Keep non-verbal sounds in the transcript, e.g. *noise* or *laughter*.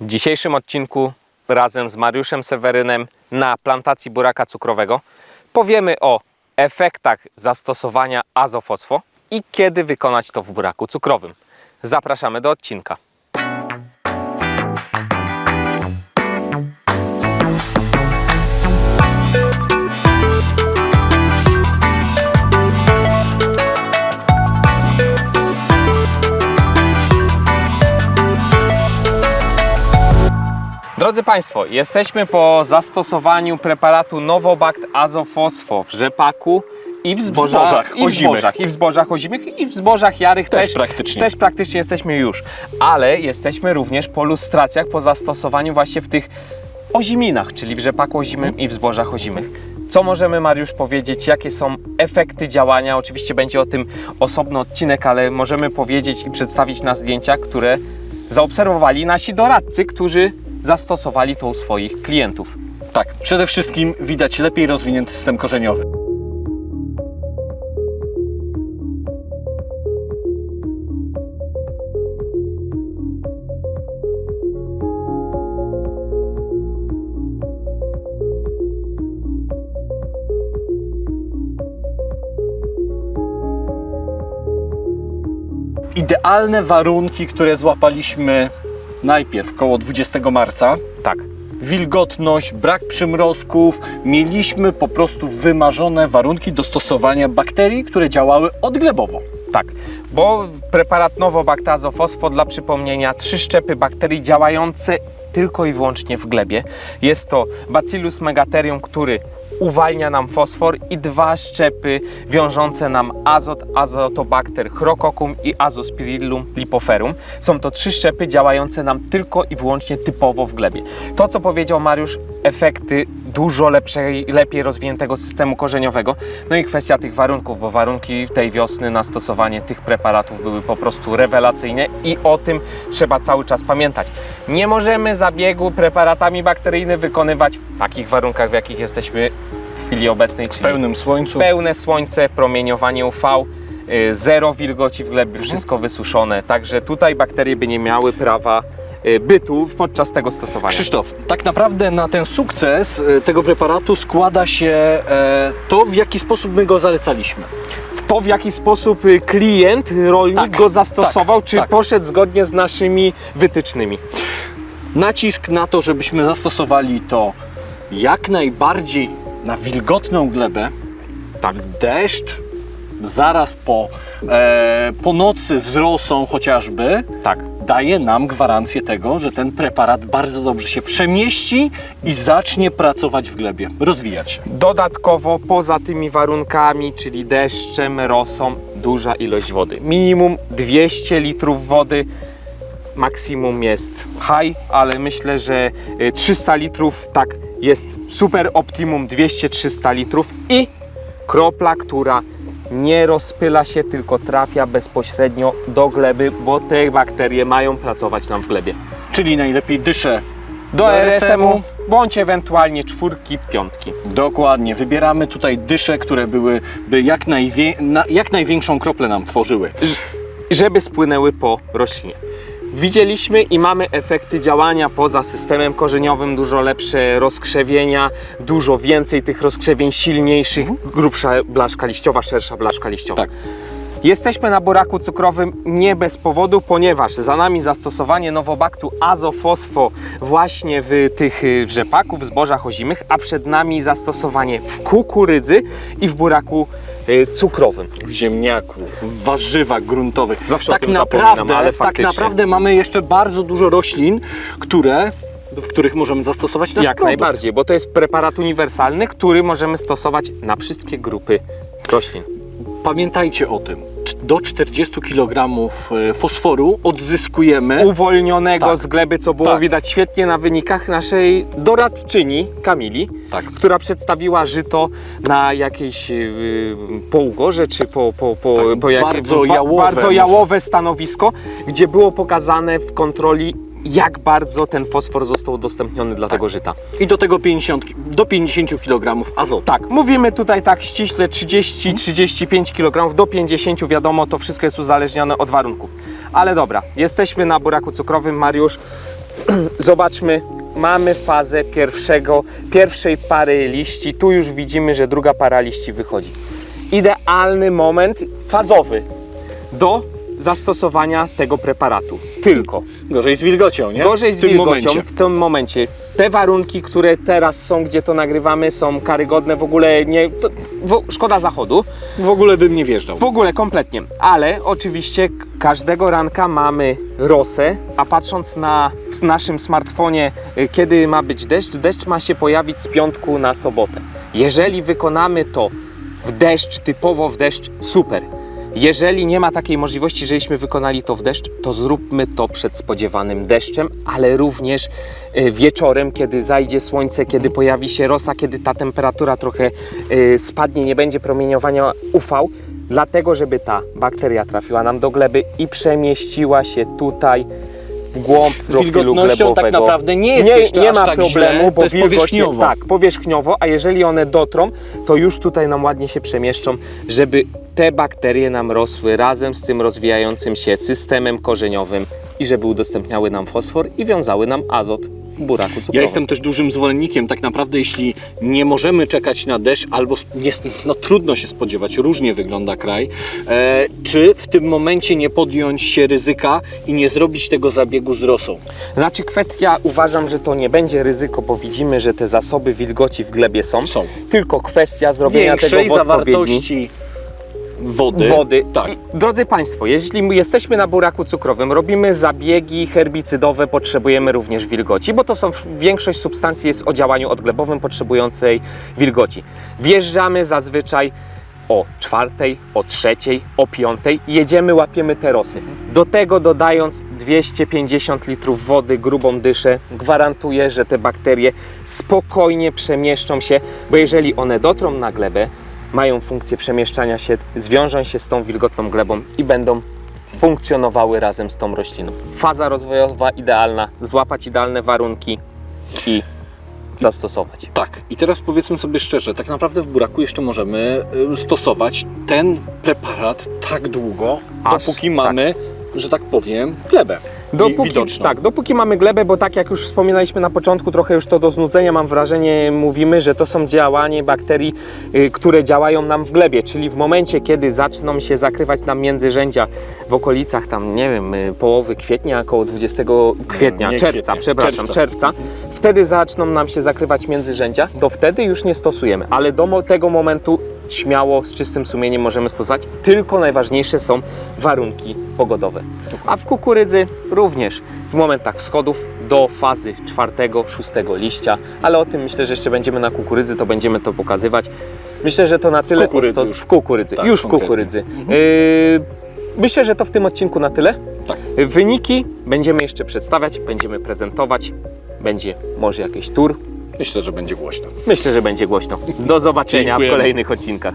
W dzisiejszym odcinku razem z Mariuszem Sewerynem na plantacji buraka cukrowego powiemy o efektach zastosowania azofosfo i kiedy wykonać to w buraku cukrowym. Zapraszamy do odcinka. Drodzy Państwo, jesteśmy po zastosowaniu preparatu Novobact Azofosfo w rzepaku i w zbożach, zbożach i w ozimych. zbożach, i w zbożach ozimych, i w zbożach jarych Też też, praktycznie. też praktycznie jesteśmy już. Ale jesteśmy również po lustracjach, po zastosowaniu właśnie w tych oziminach, czyli w rzepaku ozimym i w zbożach ozimych. Co możemy, Mariusz, powiedzieć? Jakie są efekty działania? Oczywiście będzie o tym osobny odcinek, ale możemy powiedzieć i przedstawić na zdjęciach, które zaobserwowali nasi doradcy, którzy zastosowali to u swoich klientów. Tak, przede wszystkim widać lepiej rozwinięty system korzeniowy. Idealne warunki, które złapaliśmy najpierw koło 20 marca, Tak. wilgotność, brak przymrozków. Mieliśmy po prostu wymarzone warunki do stosowania bakterii, które działały odglebowo. Tak, bo preparat Novobactazofosfo dla przypomnienia trzy szczepy bakterii działające tylko i wyłącznie w glebie. Jest to Bacillus megatherium, który uwalnia nam fosfor i dwa szczepy wiążące nam azot, azotobacter chrococcum i azospirillum lipoferum. Są to trzy szczepy działające nam tylko i wyłącznie typowo w glebie. To, co powiedział Mariusz, efekty dużo lepszej, lepiej rozwiniętego systemu korzeniowego. No i kwestia tych warunków, bo warunki tej wiosny na stosowanie tych preparatów były po prostu rewelacyjne i o tym trzeba cały czas pamiętać. Nie możemy zabiegu preparatami bakteryjnymi wykonywać w takich warunkach, w jakich jesteśmy chwili obecnej, W czyli pełnym słońcu. pełne słońce, promieniowanie UV, y, zero wilgoci w glebie, wszystko wysuszone. Także tutaj bakterie by nie miały prawa y, bytu podczas tego stosowania. Krzysztof, tak naprawdę na ten sukces e, tego preparatu składa się e, to, w jaki sposób my go zalecaliśmy. to, w jaki sposób y, klient, rolnik Tak, go zastosował, tak, czy tak. poszedł zgodnie z naszymi wytycznymi. Nacisk na to, żebyśmy zastosowali to jak najbardziej na wilgotną glebę, tak deszcz, zaraz po, e, po nocy z rosą chociażby, Tak. daje nam gwarancję tego, że ten preparat bardzo dobrze się przemieści i zacznie pracować w glebie, rozwijać się. Dodatkowo poza tymi warunkami, czyli deszczem, rosą, duża ilość wody. Minimum 200 litrów wody, maksimum jest high, ale myślę, że y, 300 litrów tak jest super optimum 200-300 litrów i kropla, która nie rozpyla się, tylko trafia bezpośrednio do gleby, bo te bakterie mają pracować nam w glebie. Czyli najlepiej dyszę Do, Do RSM-u RSM-u. bądź ewentualnie czwórki, piątki. Dokładnie. Wybieramy tutaj dysze, które byłyby jak, najwie, na, jak największą kroplę nam tworzyły. żeby spłynęły po roślinie. Widzieliśmy i mamy efekty działania poza systemem korzeniowym, dużo lepsze rozkrzewienia, dużo więcej tych rozkrzewień silniejszych, grubsza blaszka liściowa, szersza blaszka liściowa. Tak. Jesteśmy na buraku cukrowym nie bez powodu, ponieważ za nami zastosowanie nowobaktu azofosfo właśnie w tych y, w rzepaku, w zbożach ozimych, a przed nami zastosowanie w kukurydzy i w buraku y, cukrowym. W ziemniaku, w warzywach gruntowych. Zawsze tak naprawdę, ale tak naprawdę mamy jeszcze bardzo dużo roślin, które, w których możemy zastosować nasz Jak produkt. najbardziej, bo to jest preparat uniwersalny, który możemy stosować na wszystkie grupy roślin. Pamiętajcie o tym. Do 40 kg fosforu odzyskujemy. Uwolnionego Tak. z gleby, co było Tak. widać świetnie na wynikach naszej doradczyni Kamili, Tak. która przedstawiła żyto na jakieś yy, pougorze, czy po, po, po, Tak, po jakie- bardzo jałowe bardzo może. jałowe stanowisko, gdzie było pokazane w kontroli jak bardzo ten fosfor został udostępniony dla tego żyta. I do tego 50, do 50 kg azotu. Tak, mówimy tutaj tak ściśle 30-35 kg do 50, wiadomo, to wszystko jest uzależnione od warunków. Ale dobra, jesteśmy na buraku cukrowym, Mariusz. *clears throat* zobaczmy, mamy fazę pierwszego, pierwszej pary liści. Tu już widzimy, że druga para liści wychodzi. Idealny moment fazowy do zastosowania tego preparatu. Tylko Gorzej z wilgocią, nie? Gorzej z w tym wilgocią momencie. w tym momencie. Te warunki, które teraz są, gdzie to nagrywamy, są karygodne, w ogóle nie. To, szkoda zachodu. W ogóle bym nie wjeżdżał. W ogóle kompletnie. Ale oczywiście każdego ranka mamy rosę, a patrząc na w naszym smartfonie, y, kiedy ma być deszcz, deszcz ma się pojawić z piątku na sobotę. Jeżeli wykonamy to w deszcz, typowo w deszcz, super. Jeżeli nie ma takiej możliwości, żebyśmy wykonali to w deszcz, to zróbmy to przed spodziewanym deszczem, ale również y, wieczorem, kiedy zajdzie słońce, kiedy pojawi się rosa, kiedy ta temperatura trochę y, spadnie, nie będzie promieniowania UV, dlatego żeby ta bakteria trafiła nam do gleby i przemieściła się tutaj w głąb profilu wilgotnością tak naprawdę nie jest nie, jeszcze nie ma tak problemu, źle, bo jest powierzchniowo. tak, powierzchniowo, a jeżeli one dotrą, to już tutaj nam ładnie się przemieszczą, żeby te bakterie nam rosły razem z tym rozwijającym się systemem korzeniowym i żeby udostępniały nam fosfor i wiązały nam azot w buraku cukrowym. Ja jestem też dużym zwolennikiem, tak naprawdę, jeśli nie możemy czekać na deszcz, albo nie, no, trudno się spodziewać, różnie wygląda kraj, e, czy w tym momencie nie podjąć się ryzyka i nie zrobić tego zabiegu z rosą? Znaczy kwestia, uważam, że to nie będzie ryzyko, bo widzimy, że te zasoby wilgoci w glebie są. Są. Tylko kwestia zrobienia Większej tego w odpowiedni zawartości wody. wody. Tak. I, drodzy Państwo, jeśli my jesteśmy na buraku cukrowym, robimy zabiegi herbicydowe, potrzebujemy również wilgoci, bo to są większość substancji jest o działaniu odglebowym potrzebującej wilgoci. Wjeżdżamy zazwyczaj o czwartej, o trzeciej, o piątej, jedziemy, łapiemy te rosy. Do tego dodając 250 litrów wody, grubą dyszę, gwarantuję, że te bakterie spokojnie przemieszczą się, bo jeżeli one dotrą na glebę, mają funkcję przemieszczania się, zwiążą się z tą wilgotną glebą i będą funkcjonowały razem z tą rośliną. Faza rozwojowa idealna, złapać idealne warunki i zastosować. Tak, i teraz powiedzmy sobie szczerze, tak naprawdę w buraku jeszcze możemy y, stosować ten preparat tak długo, Aż dopóki tak. Że tak powiem, glebę Dopóki, widoczną. tak, dopóki mamy glebę, bo tak jak już wspominaliśmy na początku, trochę już to do znudzenia mam wrażenie, mówimy, że to są działanie bakterii, y, które działają nam w glebie, czyli w momencie, kiedy zaczną się zakrywać nam międzyrzędzia w okolicach tam, nie wiem, y, połowy kwietnia, około 20 kwietnia, nie czerwca, kwietnia, przepraszam, czerwca. czerwca, wtedy zaczną nam się zakrywać międzyrzędzia, to wtedy już nie stosujemy, ale do mo- tego momentu śmiało, z czystym sumieniem możemy stosować, tylko najważniejsze są warunki pogodowe. A w kukurydzy również w momentach wschodów do fazy czwartego, szóstego liścia, ale o tym myślę, że jeszcze będziemy na kukurydzy, to będziemy to pokazywać. Myślę, że to na tyle. kukurydzy osto- już. W kukurydzy, Tak, już w konkretnie. kukurydzy. Yy, myślę, że to w tym odcinku na tyle. Tak. Wyniki będziemy jeszcze przedstawiać, będziemy prezentować. Będzie może jakiś tur. Myślę, że będzie głośno. Myślę, że będzie głośno. Do zobaczenia w Dziękujemy. kolejnych odcinkach.